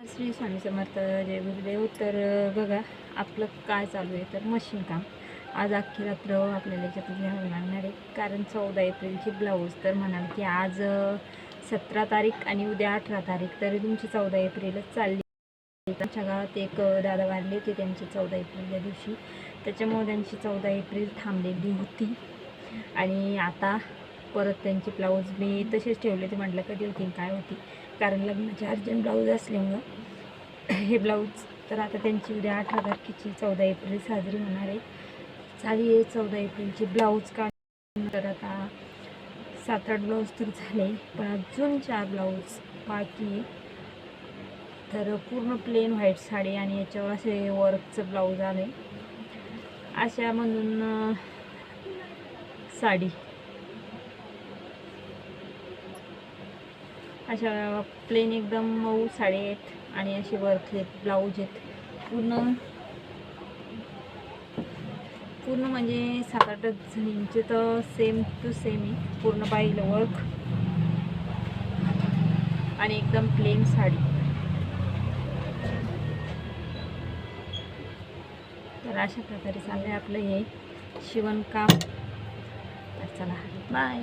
श्री स्वामी समर्थ जय गुरुदेव. तर बघा आपलं काय चालू आहे? तर मशीन काम. आज अख्खी रात्र आपल्याला याच्यात घ्यावं लागणार आहे. कारण चौदा एप्रिलची ब्लाऊज. तर म्हणाल की आज सतरा तारीख आणि उद्या अठरा तारीख. तरी तुमची चौदा एप्रिलच चालली. आमच्या गावात एक दादा वारले होते त्यांची चौदा एप्रिलच्या दिवशी. त्याच्यामुळे त्यांची चौदा एप्रिल थांबलेली होती. आणि आता परत त्यांचे ब्लाऊज मी तसेच ठेवले ते म्हटलं कधी होती काय होती कारण लग्नाचे अर्जंट ब्लाऊज असल्यामुळं हे ब्लाऊज तर आता त्यांची उद्या अठरा तारखेची चौदा एप्रिल साजरी होणार आहे. चाली आहे चौदा एप्रिलची ब्लाऊज काढ तर आता सात आठ ब्लाऊज तर झाले पण अजून चार ब्लाऊज बाकी तर पूर्ण प्लेन व्हाईट साडी आणि याच्यावर असे वर्कचं ब्लाऊज आलं आहे अशामधून साडी. अशा प्लेन एकदम मऊ साडी आहेत आणि असे वर्कलेत ब्लाऊज आहेत. पूर्ण पूर्ण म्हणजे सात आठ जणींचे तर सेम टू सेम आहे. पूर्ण पाहिलं वर्क आणि एकदम प्लेन साडी. तर अशा प्रकारे चाललं आहे आपलं हे शिवणकाम. तर चला बाय